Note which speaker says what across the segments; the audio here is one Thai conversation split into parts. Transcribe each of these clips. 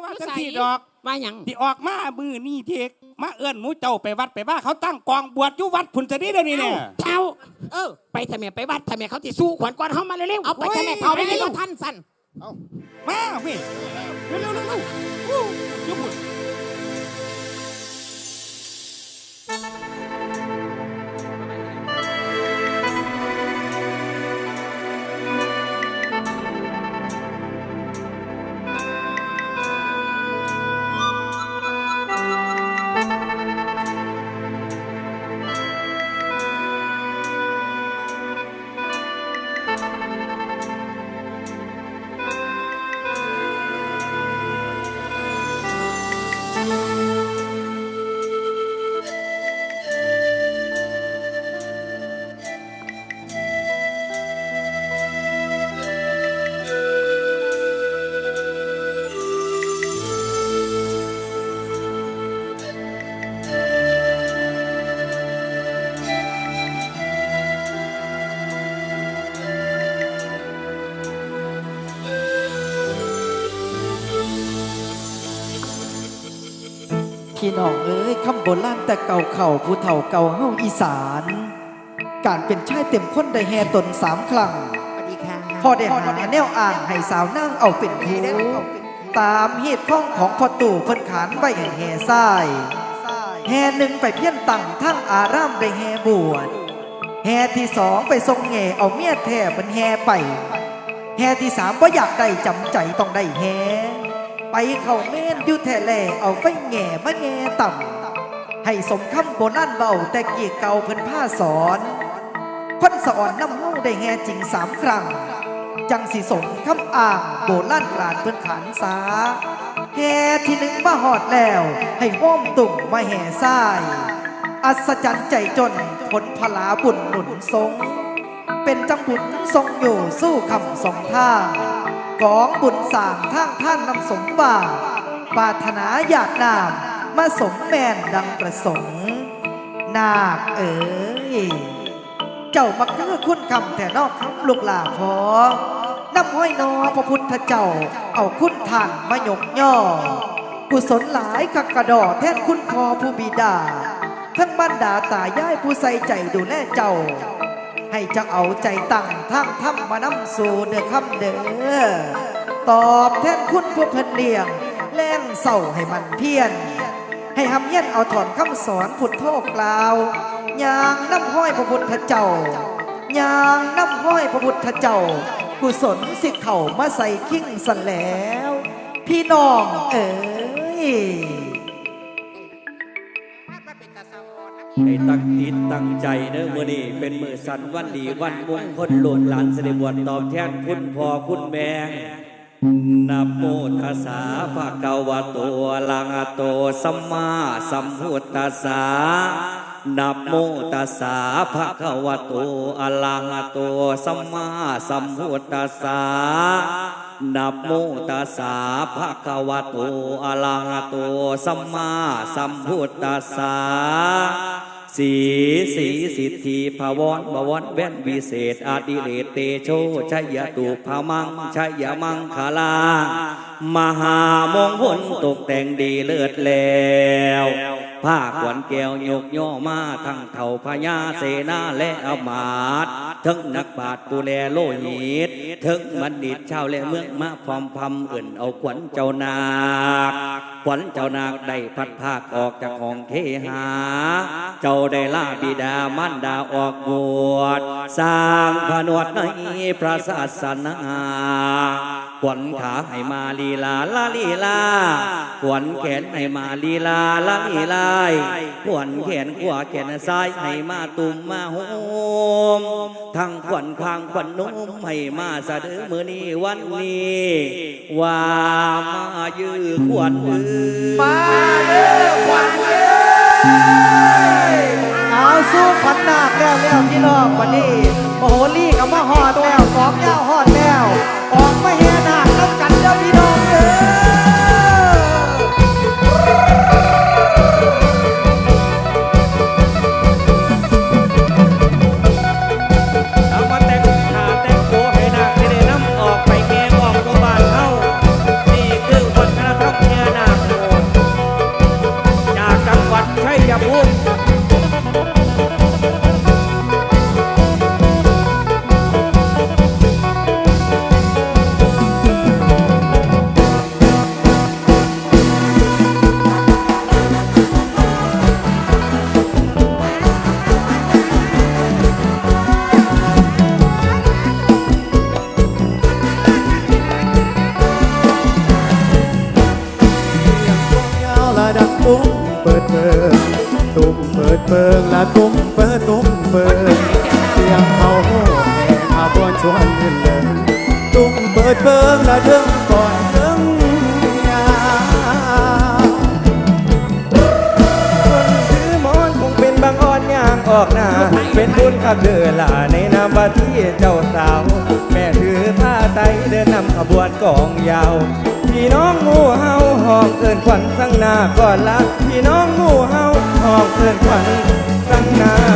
Speaker 1: คือว่าจังสี่ดอก
Speaker 2: ว่าหยัง
Speaker 1: ที่ออกมามือนี่เทกมาเอื้อนหมูเจ้าไปวัดไปว่าเขาตั้งกองบวชอยู่วัดพุ่นจะนี่เดี๋ยวนี้เนี่ย
Speaker 2: เท้าเออ ไปทำไมไปวัดทำไมเขาติสู้ขวัญก่อนเขามาเร็วๆเอาไปทำไมเท้าไปให้ว่าท่านสั่น
Speaker 1: มาเว้ยเร็วเร็วเร็วเร็วอู้ยุ พุ่น
Speaker 3: พี่น้องเอ้ยคำโบราณแต่เก่าเข่าผู้เฒ่าเก่าเฮาอีสาน การเป็นชายเต็มคนได้แห่ตนสามครั้ง
Speaker 2: สวัสดีค่ะ
Speaker 3: พอได้หาแนวอ่างให้สาวนั่งเอาเป็นผู้ตามเหตุข้องของพ่อตู่เพิ่นขานไว้ให้แห่ทรายแห่หนึ่งไปเพี้ยนตั้งทั้งอารามได้แห่บวชแห่ที่สองไปทรงแห่เอาเมียแท้เป็นแห่ไปแห่ที่สามว่าอยากได้จำใจต้องได้แห่ ไปเข้าเม่นอยุแท้แลเอาไฟแง่มาแง่ต่ำให้สมคำโบราณเบาแต่เกียเก่าเพิ่นผ้าสอนคนสอนน้ำเฮาได้แห่จริงสามครั้ง จังสิสมคำอ่างโบราณกลานเพิ่นขานสาแห่ที่หนึ่งมาหอดแล้ว ให้ห้อมตุ่มมาแห่ทรายอัศจรรย์ใจจนผลพลาบุญหนุนทรง เป็นจังบุญทรงอยู่สู้คำสองท่า ของบุญสางทางท่านนำสมบาปารถนาอยากนามมาสมแมนดังประสงค์ นาคเอ๋ยเจ้ามาคือคุณคำแต่นอกคำลูกหลาพอน้ำห้อยนอพระพุทธเจ้า เอาคุณท่านมายกย่อ กุศลหลายกักกระดอแท่นคุณพอผู้บิดา ทั้งบรรดาตายายผู้ใส่ใจดูแลเจ้า ให้เจ้าเอาใจตั้งทั้งทำมานำสู่เด้อคำเด้อตอบแทนคุณผู้เพิ่นเลี้ยง แล้งเศร้าให้มันเพี้ยรให้หำเย็นเอาถอนคำสอนพุทโธกล่าวยางน้ำห้อยพระพุทธเจ้ายางน้ำห้อยพระพุทธเจ้า กุศลสิเข่ามาใส่ขิ้งสันแล้ว พี่น้องเอ๋ย
Speaker 4: ให้ตั้งจิตตั้งใจเด้อมือนี้เป็นมือสันวันดีวันมงคลโลดหลานเสด็จบวชตอบแทนคุณพ่อคุณแม่นะโมตัสสะภะคะวะโตอะระหะโตสัมมาสัมพุทธัสสะนะโมตัสสะภะคะวะโตอะระหะโตสัมมาสัมพุทธัสสะนะโมตัสสะภะคะวะโตอะระหะโตสัมมาสัมพุทธัสสะ สีสีสิทธิภาวรบวรแว่นวิเศษอาดิเรกเตโชชัยตุภามังชัยมังคาลามหามงคลตกแต่งดีเลิศแล้วผ้าขวัญแก้วยกย่อมาทั้งเท่าพญาเสนาและอำมาตทั้งนักปราชญ์ปูแลโลหิตทั้งบัณฑิตชาวและเมืองมาพร้อมพำเอื่นเอาขวัญเจ้านาค ขวัญเจ้านางได้พัดภาคออกจากห้องเคหา เจ้าได้ลาบิดามันดาออกบวชสร้างผนวดในพระศาสนา ขวัญขาให้มาลีลาลาลีลาขวัญแขนให้มาลีลาลาลีลาขวัญแขนขวาแขนซ้ายให้มาตุ่มมาโฮมทั้งขวัญคางขวัญนุ่มให้มาสะดือมือนี้วันนี้ว่ามายือขวัญมือ
Speaker 3: มาเด้อขวัญเอ้ยเอาสู้ขวัญนาคแล้วแล้วพี่น้องวันนี้โอ้โหลี่กับมาหอดแล้วกองยาว เป็
Speaker 4: น
Speaker 5: บุ
Speaker 4: ญขับเดือล่าในนามว่าที่เจ้าสาว แม่ถือผ้าไตเดินนำขบวนกองยาว พี่น้องหมู่เฮาห้องเอินขวัญสังนาก่อนละพี่น้องหมู่เฮาห้องเอินขวัญสังนา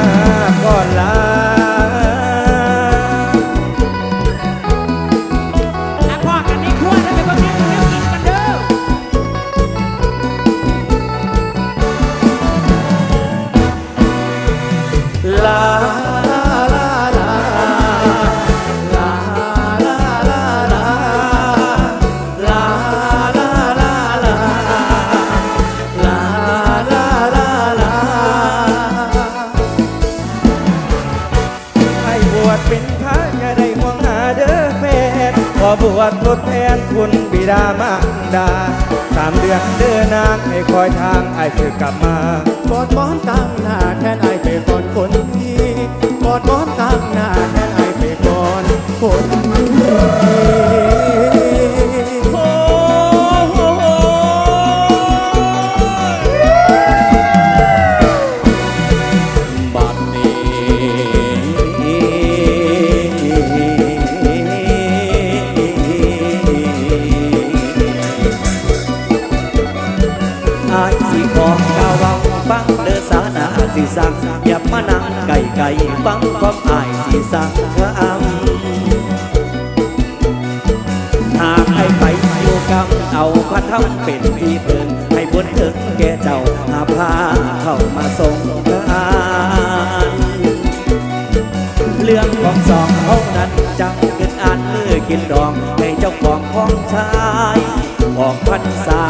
Speaker 6: เป็
Speaker 4: นพระอย่าได้ห่วงหาเด้อแฟนขอบวชทดแทนคุณบิดามารดาสามเดือนเดินนางให้คอยทางไอ้คือกลับมา
Speaker 5: บอดหมอนตั้งหน้าแทนไอ้ไปก่อนคนดีบอดหมอนตั้งหน้าแทนไอ้ไปก่อนคนดี
Speaker 4: อายสิขอกล่าวเว้าฟังเด้อสานาสิสังอย่ามานั่งไก่ไก่ฟังความอายสิสังเธออำหากให้ไปอยู่กับเอาพระเท่าเป็นที่พึ่งให้บุญถึงแก่เจ้าหาพาเข้ามาทรงทานเรื่องของสองเขานั้นจังขึ้นอ่านมือกินดองให้เจ้าของของชายออกพรรษา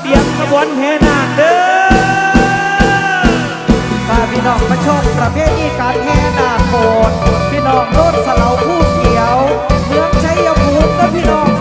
Speaker 4: เตรียมขบวนแห่นาคเด้อ
Speaker 3: พี่น้องมาชมประเภทนี้การแห่นาคโบสถ์พี่น้องโน้นสลาผู้เขียว เมืองชัยภูมิและพี่น้อง